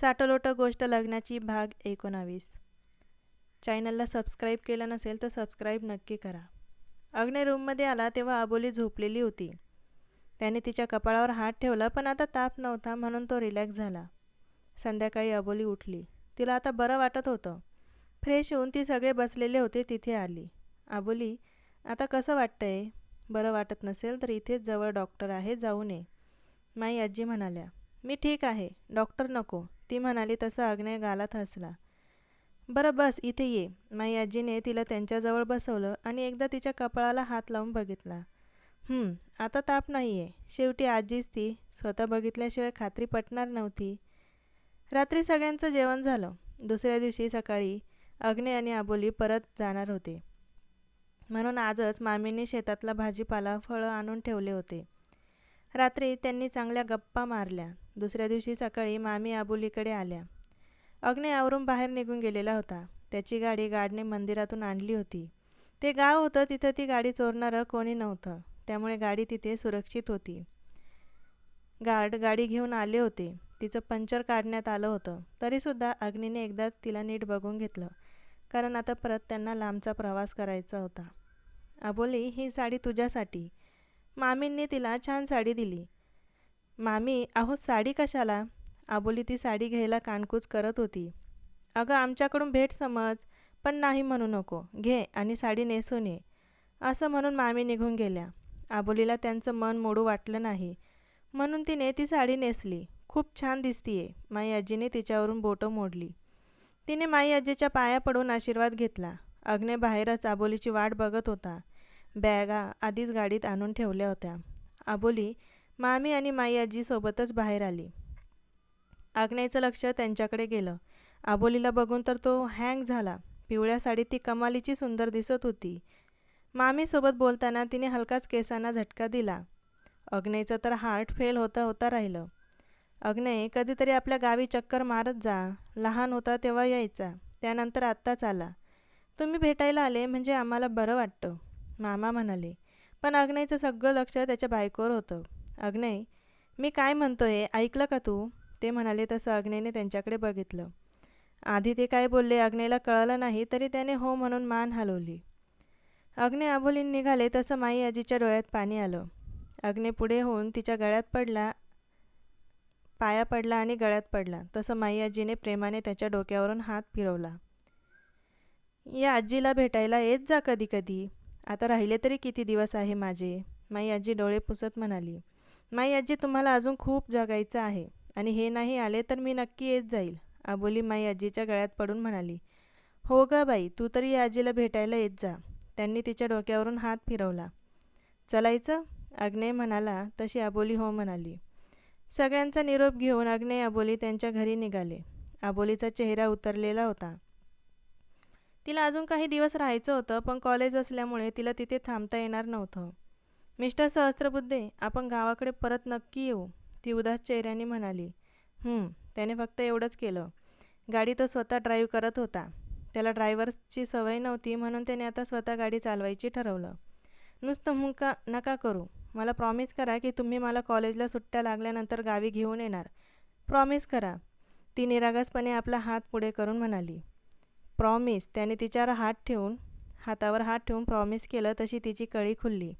साटलोटं गोष्ट लग्नाची भाग एकोणावीस. चॅनलला सबस्क्राईब केलं नसेल तर सबस्क्राईब नक्की करा. अग्ने रूममध्ये आला तेव्हा आबोली झोपलेली होती. त्याने तिच्या कपाळावर हात ठेवला पण आता ताप नव्हता म्हणून तो रिलॅक्स झाला. संध्याकाळी अबोली उठली. तिला आता बरं वाटत होतं. फ्रेश होऊन ती सगळे बसलेले होते तिथे आली. आबोली आता कसं वाटतंय? बरं वाटत नसेल तर इथेच जवळ डॉक्टर आहे जाऊ नये. माई आजी म्हणाल्या. मी ठीक आहे डॉक्टर नको. ती म्हणाली तसा अग्नय गालात हसला. बरं बस इथे ये. माई आजीने तिला त्यांच्याजवळ बसवलं आणि एकदा तिच्या कपाळाला हात लावून बघितला. आता ताप नाही आहे शेवटी आजीच ती. स्वतः बघितल्याशिवाय खात्री पटणार नव्हती. रात्री सगळ्यांचं जेवण झालं. दुसऱ्या दिवशी सकाळी अग्ने आणि आबोली परत जाणार होते. म्हणून आजच मामींनी शेतातला भाजीपाला फळं आणून ठेवले होते. रात्री त्यांनी चांगल्या गप्पा मारल्या. दुसऱ्या दिवशी सकाळी मामी आबोलीकडे आल्या. अग्ने आवरून बाहेर निघून गेलेला होता. त्याची गाडी गाडने मंदिरातून आणली होती. ते गाव होतं तिथं ती गाडी चोरणारं कोणी नव्हतं. त्यामुळे गाडी तिथे सुरक्षित होती. गार्ड गाडी घेऊन आले होते. तिचं पंक्चर काढण्यात आलं होतं. तरीसुद्धा अग्नीने एकदा तिला नीट बघून घेतलं. कारण आता परत त्यांना लांबचा प्रवास करायचा होता. अबोली ही साडी तुझ्यासाठी. मामींनी तिला छान साडी दिली. मामी अहो साडी कशाला? आबोली ती साडी घ्यायला कानकूच करत होती. अगं आमच्याकडून भेट समज पण नाही म्हणू नको. घे आणि साडी नेसून ये. असं म्हणून मामी निघून गेल्या. आबोलीला त्यांचं मन मोडू वाटलं नाही. म्हणून तिने ती साडी नेसली. खूप छान दिसतीये. माई आजीने तिच्यावरून बोटं मोडली. तिने माई आजीच्या पाया पडून आशीर्वाद घेतला. अग्ने बाहेरच आबोलीची वाट बघत होता. बॅगा आधीच गाडीत आणून ठेवल्या होत्या. आबोली मामी आणि माई आजी सोबतच बाहेर आली. आग्नेयचं लक्ष त्यांच्याकडे गेलं. आबोलीला बघून तर तो हँग झाला. पिवळ्या साडीत ती कमालीची सुंदर दिसत होती. मामीसोबत बोलताना तिने हलकाच केसांना झटका दिला. अग्नेयचं तर हार्ट फेल होता होता राहिलं. अग्नेय कधीतरी आपल्या गावी चक्कर मारत जा. लहान होता तेव्हा यायचा. त्यानंतर आत्ताच आला. तुम्ही भेटायला आले म्हणजे आम्हाला बरं वाटतं मामा म्हणाले. पण अग्नेयचं सगळं लक्ष त्याच्या बायकोवर होतं. अग्नय मी काय म्हणतोय ऐकलं का तू? ते म्हणाले तसं अग्नेने त्यांच्याकडे बघितलं. आधी ते काय बोलले अग्नेला कळलं नाही तरी त्याने हो म्हणून मान हलवली. अग्ने आबोलीन निघाले तसं माई आजीच्या डोळ्यात पाणी आलं. अग्ने पुढे होऊन तिच्या गळ्यात पडला पाया पडला आणि गळ्यात पडला तसं माई आजीने प्रेमाने त्याच्या डोक्यावरून हात फिरवला. या आजीला भेटायला येत जा कधी कधी. आता राहिले तरी किती दिवस आहे माझे? माई आजी डोळे पुसत म्हणाली. माई आजी तुम्हाला अजून खूप जगायचं आहे. आणि हे नाही आले तर मी नक्की येत जाईल आबोली माई आजीच्या गळ्यात पडून म्हणाली. हो ग बाई तू तरी या आजीला भेटायला येत जा. त्यांनी तिच्या डोक्यावरून हात फिरवला. चलायचं? अग्नेय म्हणाला तशी आबोली हो म्हणाली. सगळ्यांचा निरोप घेऊन अग्नेय आबोली त्यांच्या घरी निघाले. आबोलीचा चेहरा उतरलेला होता. तिला अजून काही दिवस राहायचं होतं पण कॉलेज असल्यामुळे तिला तिथे थांबता येणार नव्हतं. मिस्टर सहस्त्रबुद्धे आपण गावाकडे परत नक्की येऊ ती उदास चेहऱ्याने म्हणाली. त्याने फक्त एवढंच केलं. गाडी तो स्वतः ड्राईव्ह करत होता. त्याला ड्रायव्हरची सवय नव्हती म्हणून त्याने आता स्वतः गाडी चालवायची ठरवलं. नुसतं हुंका नका करू. मला प्रॉमिस करा की तुम्ही मला कॉलेजला सुट्ट्या लागल्यानंतर गावी घेऊन येणार. प्रॉमिस करा. ती निरागसपणे आपला हात पुढे करून म्हणाली. प्रॉमिस त्याने तिच्यावर हात ठेवून हातावर हात ठेवून प्रॉमिस केलं तशी तिची कळी खुलली.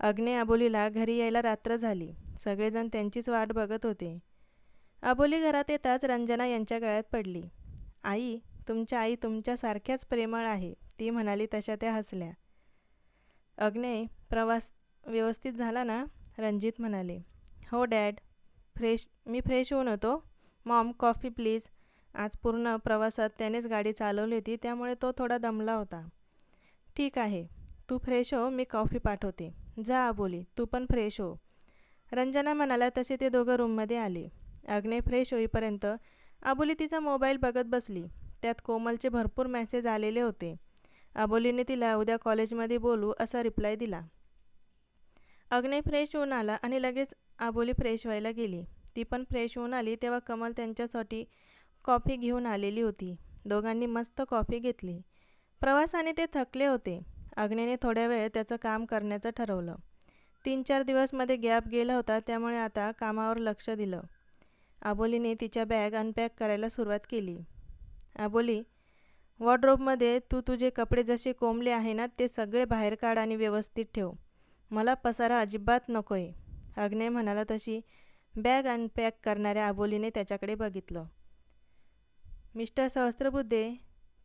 अग्ने अबोलीला घरी यायला रात्र झाली. सगळेजण त्यांचीच वाट बघत होते. अबोली घरात येताच रंजना यांच्या गळ्यात पडली. आई तुमच्या आई तुमच्यासारख्याच प्रेमळ आहे ती म्हणाली तशा त्या हसल्या. अग्ने प्रवास व्यवस्थित झाला ना? रणजित म्हणाले. हो डॅड. फ्रेश मी फ्रेश होऊन होतो मॉम कॉफी प्लीज. आज पूर्ण प्रवासात त्यानेच गाडी चालवली होती त्यामुळे तो थोडा दमला होता. ठीक आहे. तू फ्रेश हो मी कॉफी पाठवते. जा बोली तू पण फ्रेश हो. रंजना म्हणाला तसे ते दोघं रूममध्ये आले. अग्ने फ्रेश होईपर्यंत आबोली तिचा मोबाईल बघत बसली. त्यात कोमलचे भरपूर मेसेज आलेले होते. आबोलीने तिला उद्या कॉलेजमध्ये बोलू असा रिप्लाय दिला. अग्ने फ्रेश होऊन आला आणि लगेच आबोली फ्रेश व्हायला गेली. ती पण फ्रेश होऊन आली तेव्हा कमल त्यांच्यासाठी कॉफी घेऊन आलेली होती. दोघांनी मस्त कॉफी घेतली. प्रवासाने ते थकले होते. अग्नेने थोड्या वेळ त्याचं काम करण्याचं ठरवलं. तीन चार दिवसमध्ये गॅप गेला होता त्यामुळे आता कामावर लक्ष दिलं. आबोलीने तिच्या बॅग अनपॅक करायला सुरुवात केली. आबोली वॉर्ड्रोबमध्ये तू तुझे कपडे जसे कोंबले आहे ना ते सगळे बाहेर काढ आणि व्यवस्थित ठेव. मला पसारा अजिबात नको आहे अग्ने म्हणाला तशी बॅग अनपॅक करणाऱ्या आबोलीने त्याच्याकडे बघितलं. मिस्टर सहस्त्रबुद्धे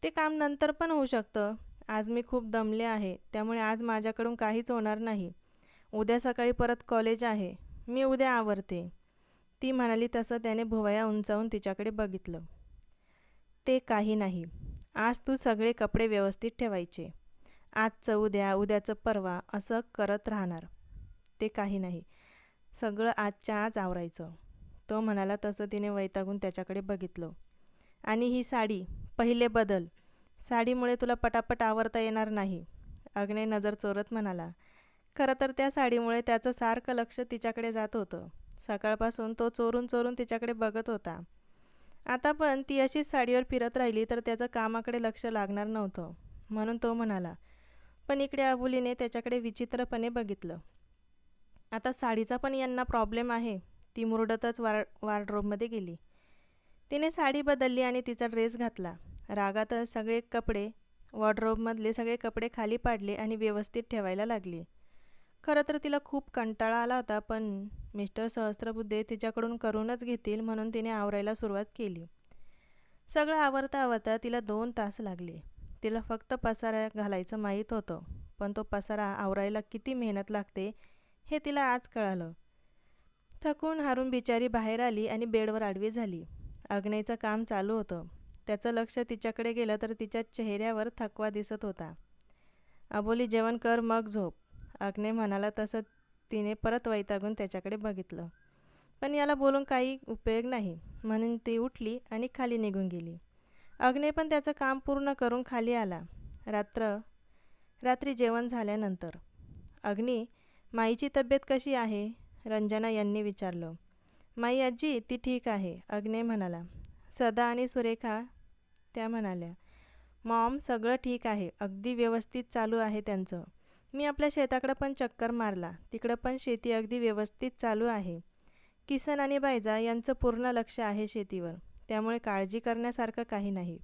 ते काम नंतर पण होऊ शकतं. आज मी खूप दमले आहे त्यामुळे आज माझ्याकडून काहीच होणार नाही. उद्या सकाळी परत कॉलेज आहे मी उद्या आवरते. ती म्हणाली तसं त्याने भुवया उंचावून तिच्याकडे बघितलं. ते काही नाही. आज तू सगळे कपडे व्यवस्थित ठेवायचे. आजचं उद्या उद्याचं परवा असं करत राहणार. ते काही नाही. सगळं आजच्या आज आवरायचं. तो म्हणाला तसं तिने वैतागून त्याच्याकडे बघितलं. आणि ही साडी पहिले बदल. साडीमुळे तुला पटापट आवरता येणार नाही. अग्ने नजर चोरत म्हणाला. खरं तर त्या साडीमुळे त्याचं सारखं लक्ष तिच्याकडे जात होतं. सकाळपासून तो चोरून चोरून तिच्याकडे बघत होता. आता पण ती अशीच साडीवर फिरत राहिली तर त्याचं कामाकडे लक्ष लागणार नव्हतं. म्हणून तो म्हणाला पण इकडे अबुलीने त्याच्याकडे विचित्रपणे बघितलं. आता साडीचा पण यांना प्रॉब्लेम आहे. ती मुरडतच वार वार्ड्रोबमध्ये गेली. तिने साडी बदलली आणि तिचा ड्रेस घातला. रागातच सगळे कपडे वॉर्डरोबमधले सगळे कपडे खाली पाडले आणि व्यवस्थित ठेवायला लागली. खरं तर तिला खूप कंटाळा आला होता पण मिस्टर सहस्त्रबुद्धे तिच्याकडून करूनच घेतील म्हणून तिने आवरायला सुरुवात केली. सगळं आवरता आवरता तिला दोन तास लागले. तिला फक्त पसारा घालायचं माहीत होतं पण तो पसारा आवरायला किती मेहनत लागते हे तिला आज कळालं. थकून हारून बिचारी बाहेर आली आणि बेडवर आडवी झाली. अग्नेचं काम चालू होतं. त्याचं लक्ष तिच्याकडे गेलं तर तिच्या चेहऱ्यावर थकवा दिसत होता. अबोली जेवण कर मग झोप. अग्ने म्हणाला तसं तिने परत वैतागून त्याच्याकडे बघितलं. पण याला बोलून काही उपयोग नाही. म्हणून ती उठली आणि खाली निघून गेली. अग्ने पण त्याचं काम पूर्ण करून खाली आला. रात्र रात्री जेवण झाल्यानंतर. अग्नी माईची तब्येत कशी आहे? रंजना यांनी विचारलं. माई आजी ती ठीक आहे अग्ने म्हणाला. सदा आणि सुरेखा त्या म्हणाल्या मॉम सगळं ठीक आहे. अगदी व्यवस्थित चालू आहे त्यांचं. मी आपल्या शेताकडं पण चक्कर मारला. तिकडं पण शेती अगदी व्यवस्थित चालू आहे. किसन आणि बायजा यांचं पूर्ण लक्ष आहे शेतीवर. त्यामुळे काळजी करण्यासारखं काही नाही.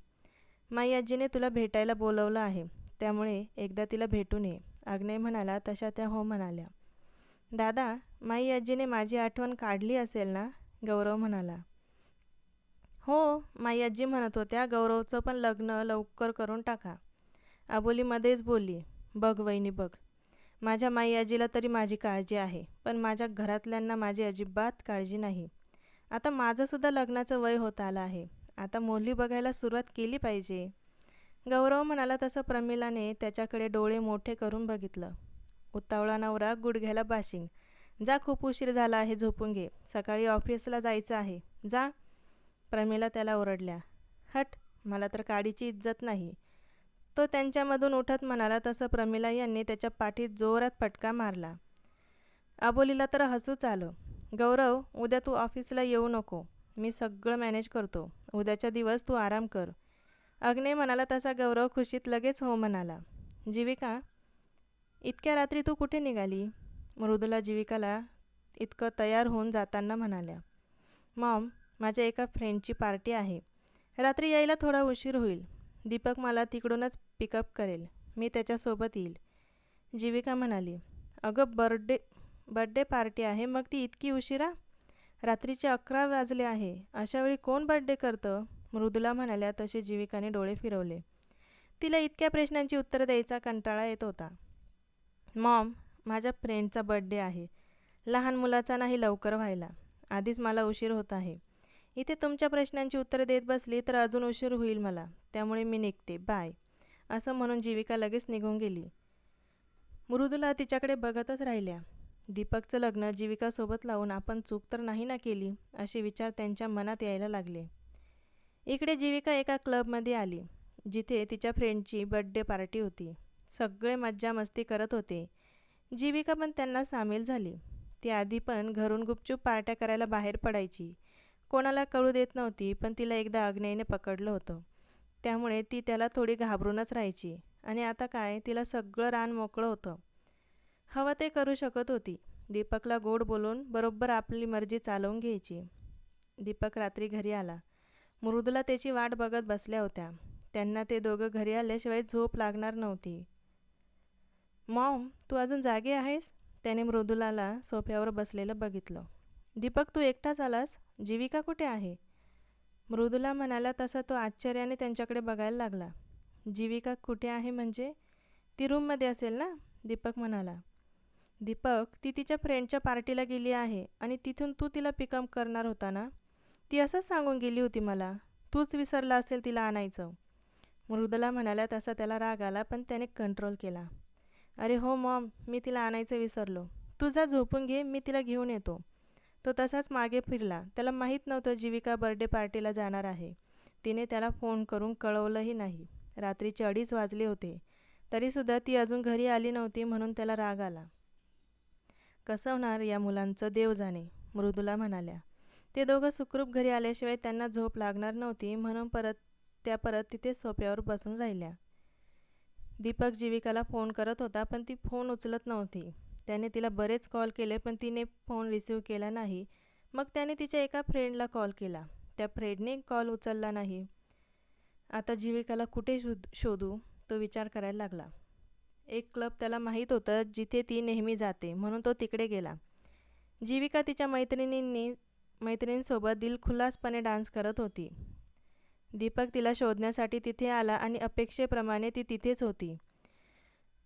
माई आजीने तुला भेटायला बोलवलं आहे. त्यामुळे एकदा तिला भेटून ये. आग्नेय म्हणाला तशा त्या हो म्हणाल्या. दादा माई आजीने माझी आठवण काढली असेल ना? गौरव म्हणाला. हो माई आजी म्हणत होत्या गौरवचं पण लग्न लवकर करून टाका. आबोलीमध्येच बोलली बघ वहिनी बघ माझ्या माई आजीला तरी माझी काळजी आहे पण माझ्या घरातल्यांना माझी अजिबात काळजी नाही. आता माझंसुद्धा लग्नाचं वय होत आलं आहे आता मोली बघायला सुरुवात केली पाहिजे. गौरव म्हणाला तसं प्रमिलाने त्याच्याकडे डोळे मोठे करून बघितलं. उतावळा नवरा गुडघ्याला बाशिंग. जा खूप उशीर झाला आहे झोपून घे. सकाळी ऑफिसला जायचं आहे. जा. प्रमिला त्याला ओरडल्या हट मला तर काडीची इज्जत नाही. तो त्यांच्यामधून उठत म्हणाला तसं प्रमिला यांनी त्याच्या पाठीत जोरात फटका मारला. अबोलीला तर हसूच आलं. गौरव उद्या तू ऑफिसला येऊ नको. मी सगळं मॅनेज करतो. उद्याचा दिवस तू आराम कर. अग्ने म्हणाला तसा गौरव खुशीत लगेच हो म्हणाला. जीविका इतक्या रात्री तू कुठे निघाली? मृदुला जीविकाला इतकं तयार होऊन जाताना म्हणाल्या. मॉम माझ्या एका फ्रेंडची पार्टी आहे. रात्री यायला थोडा उशीर होईल. दीपक मला तिकडूनच पिकअप करेल. मी त्याच्यासोबत येईल. जीविका म्हणाली अगं बर्थडे बर्थडे पार्टी आहे मग ती इतकी उशिरा रात्रीचे अकरा वाजले आहे. अशावेळी कोण बड्डे करतं? मृदुला म्हणाल्या तसे जीविकाने डोळे फिरवले. तिला इतक्या प्रश्नांची उत्तरं द्यायचा कंटाळा येत होता. मॉम माझ्या फ्रेंडचा बड्डे आहे. लहान मुलाचा नाही लवकर व्हायला. आधीच मला उशीर होत आहे. इथे तुमच्या प्रश्नांची उत्तरं देत बसली तर अजून उशीर होईल मला. त्यामुळे मी निघते. बाय. असं म्हणून जीविका लगेच निघून गेली. मृदुला तिच्याकडे बघतच राहिल्या. दीपकचं लग्न जीविकासोबत लावून आपण चूक तर नाही ना केली असे विचार त्यांच्या मनात यायला लागले. इकडे जीविका एका क्लबमध्ये आली जिथे तिच्या फ्रेंडची बड्डे पार्टी होती. सगळे मज्जा मस्ती करत होते. जीविका पण त्यांना सामील झाली. ती आधी पण घरून गुपचूप पार्ट्या करायला बाहेर पडायची. कोणाला कळू देत नव्हती पण तिला एकदा आग्नेयने पकडलं होतं. त्यामुळे ती त्याला थोडी घाबरूनच राहायची. आणि आता काय तिला सगळं रान मोकळं होतं. हवं ते करू शकत होती. दीपकला गोड बोलून बरोबर आपली मर्जी चालवून घ्यायची. दीपक रात्री घरी आला. मृदूला त्याची वाट बघत बसल्या होत्या. त्यांना ते दोघं घरी आल्याशिवाय झोप लागणार नव्हती. मॉम तू अजून जागे आहेस? त्याने मृदुलाला सोफ्यावर बसलेलं बघितलं. दीपक तू एकटाच आलास? जीविका कुठे आहे? मृदुला म्हणाला तसा तो आश्चर्याने त्यांच्याकडे बघायला लागला. जीविका कुठे आहे म्हणजे? ती रूममध्ये असेल ना? दीपक म्हणाला. दीपक ती तिच्या फ्रेंडच्या पार्टीला गेली आहे आणि तिथून तू तिला पिकअप करणार होता ना? ती असंच सांगून गेली होती मला. तूच विसरला असेल तिला आणायचं. मृदुला म्हणाल्या तसा त्याला राग आला पण त्याने कंट्रोल केला. अरे हो मॉम मी तिला आणायचं विसरलो. तू जा झोपून घे मी तिला घेऊन येतो. तो तसाच मागे फिरला. त्याला माहीत नव्हतं जीविका बर्थडे पार्टीला जाणार आहे. तिने त्याला फोन करून कळवलंही नाही. रात्रीचे अडीच वाजले होते. तरीसुद्धा ती अजून घरी आली नव्हती म्हणून त्याला राग आला. कसं होणार या मुलांचं? देव जाणे मृदुला म्हणाल्या. ते दोघं सुखरूप घरी आल्याशिवाय त्यांना झोप लागणार नव्हती म्हणून परत त्या परत तिथे सोप्यावर बसून राहिल्या. दीपक जीविकाला फोन करत होता पण ती फोन उचलत नव्हती. त्याने तिला बरेच कॉल केले पण तिने फोन रिसीव केला नाही. मग त्याने तिच्या एका फ्रेंडला कॉल केला. त्या फ्रेंडने कॉल उचलला नाही. आता जीविकाला कुठे शोध शोधू? तो विचार करायला लागला. एक क्लब त्याला माहीत होतं जिथे ती नेहमी जाते म्हणून तो तिकडे गेला. जीविका तिच्या मैत्रिणींनी मैत्रिणींसोबत दिलखुलासपणे डान्स करत होती. दीपक तिला शोधण्यासाठी तिथे आला आणि अपेक्षेप्रमाणे ती तिथेच होती.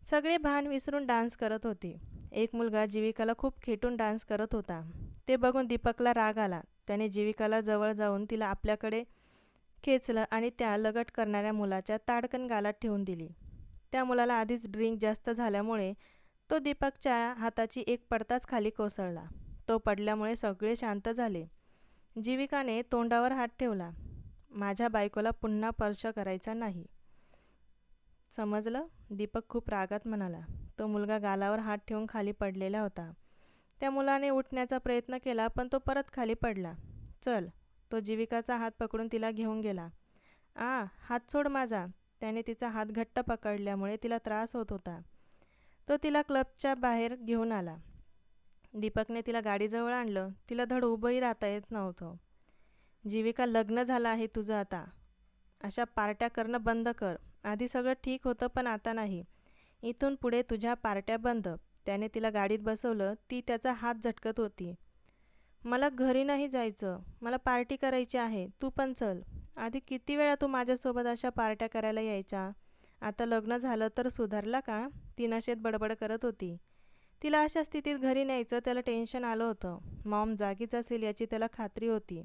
सगळे भान विसरून डान्स करत होती. एक मुलगा जीविकाला खूप खेटून डान्स करत होता. ते बघून दीपकला राग आला. त्याने जीविकाला जवळ जाऊन तिला आपल्याकडे खेचलं आणि त्या लगट करणाऱ्या मुलाच्या ताडकन गालात ठेवून दिली. त्या मुलाला आधीच ड्रिंक जास्त झाल्यामुळे तो दीपकच्या हाताची एक पडताच खाली कोसळला. तो पडल्यामुळे सगळे शांत झाले. जीविकाने तोंडावर हात ठेवला. माझ्या बायकोला पुन्हा स्पर्श करायचा नाही. समजलं? दीपक खूप रागात म्हणाला. तो मुलगा गालावर हात ठेवून खाली पडलेला होता. त्या मुलाने उठण्याचा प्रयत्न केला पण तो परत खाली पडला. चल. तो जीविकाचा हात पकडून तिला घेऊन गेला. आ हात सोड माझा. त्याने तिचा हात घट्ट पकडल्यामुळे तिला त्रास होत होता. तो तिला क्लबच्या बाहेर घेऊन आला. दीपकने तिला गाडीजवळ आणलं. तिला धड उभंही राहता येत नव्हतं. जीविका लग्न झालं आहे तुझं आता. अशा पार्ट्या करणं बंद कर. आधी सगळं ठीक होतं पण आता नाही. इथून पुढे तुझ्या पार्ट्या बंद. त्याने तिला गाडीत बसवलं. ती त्याचा हात झटकत होती. मला घरी नाही जायचं. मला पार्टी करायची आहे. तू पण चल. आधी किती वेळा तू माझ्यासोबत अशा पार्ट्या करायला यायच्या आता लग्न झालं तर सुधारला का? ती नशेत बडबड करत होती. तिला अशा स्थितीत घरी न्यायचं त्याला टेन्शन आलं होतं. मॉम जागीच असेल याची त्याला खात्री होती.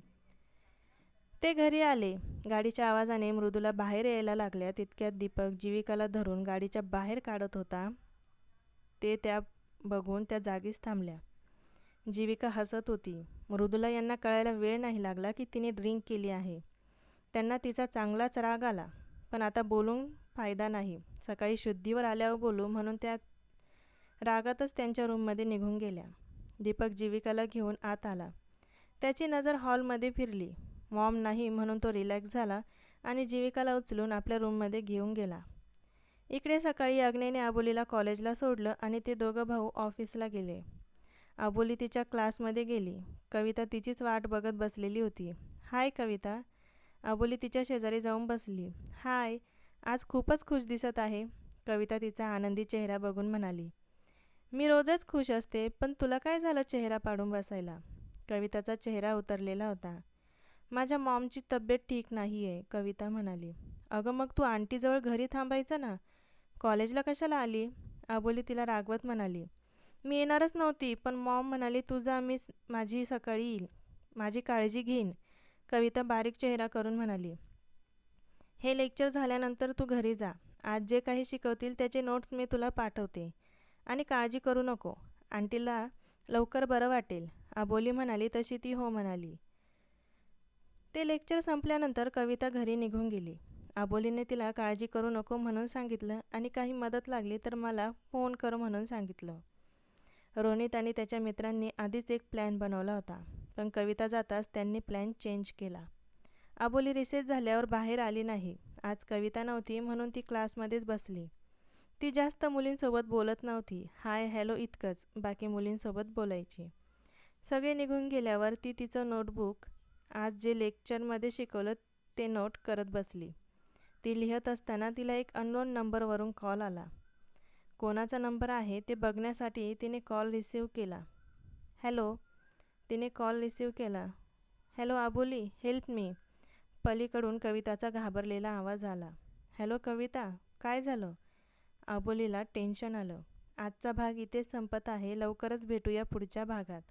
ते घरी आले. गाडीच्या आवाजाने मृदूला बाहेर यायला लागल्या. तितक्यात दीपक जीविकाला धरून गाडीच्या बाहेर काढत होता. ते त्या बघून त्या जागीच थांबल्या. जीविका हसत होती. मृदुला यांना कळायला वेळ नाही लागला की तिने ड्रिंक केली आहे. त्यांना तिचा चांगलाच राग आला. पण आता बोलून फायदा नाही. सकाळी शुद्धीवर आल्यावर बोलू म्हणून त्या रागातच त्यांच्या रूममध्ये निघून गेल्या. दीपक जीविकाला घेऊन आत आला. त्याची नजर हॉलमध्ये फिरली. मॉम नाही म्हणून तो रिलॅक्स झाला आणि जीविकाला उचलून आपल्या रूममध्ये घेऊन गेला. इकडे सकाळी अग्नेने आबोलीला कॉलेजला सोडलं आणि ते दोघं भाऊ ऑफिसला गेले. आबोली तिच्या क्लासमध्ये गेली. कविता तिचीच वाट बघत बसलेली होती. हाय कविता. आबोली तिच्या शेजारी जाऊन बसली. हाय आज खूपच खुश दिसत आहे. कविता तिचा आनंदी चेहरा बघून म्हणाली. मी रोजच खुश असते पण तुला काय झालं चेहरा पाडून बसायला? कविताचा चेहरा उतरलेला होता. माझ्या मॉमची तब्येत ठीक नाही आहे कविता म्हणाली. अगं मग तू आंटीजवळ घरी थांबायचं ना? कॉलेजला कशाला आली? आबोली तिला रागवत म्हणाली. मी येणारच नव्हती पण मॉम म्हणाली तुझा मी माझी सकाळी येईल. माझी काळजी घेईन. कविता बारीक चेहरा करून म्हणाली. हे लेक्चर झाल्यानंतर तू घरी जा. आज जे काही शिकवतील त्याचे नोट्स मी तुला पाठवते. आणि काळजी करू नको. आंटीला लवकर बरं वाटेल. आबोली म्हणाली तशी ती हो म्हणाली. ते लेक्चर संपल्यानंतर कविता घरी निघून गेली. आबोलीने तिला काळजी करू नको म्हणून सांगितलं आणि काही मदत लागली तर मला फोन कर म्हणून सांगितलं. रोनित आणि त्याच्या मित्रांनी आधीच एक प्लॅन बनवला होता पण कविता जाताच त्यांनी प्लॅन चेंज केला. आबोली रिसेस झाल्यावर बाहेर आली नाही. आज कविता नव्हती म्हणून ती क्लासमध्येच बसली. ती जास्त मुलींसोबत बोलत नव्हती. हाय हॅलो इतकंच बाकी मुलींसोबत बोलायची. सगळे निघून गेल्यावर ती तिचं नोटबुक आज जे लेक्चरमध्ये शिकवलं ते नोट करत बसली. ती लिहत असताना तिला एक अननोन नंबरवरून कॉल आला. कोणाचा नंबर आहे ते बघण्यासाठी तिने कॉल रिसीव केला. हॅलो तिने कॉल रिसीव केला. Hello Aboli help me. पलीकडून कविताचा घाबरलेला आवाज आला. हॅलो कविता काय झालं? आबोलीला टेन्शन आलं. आजचा भाग इथेच संपत आहे. लवकरच भेटूया पुढच्या भागात.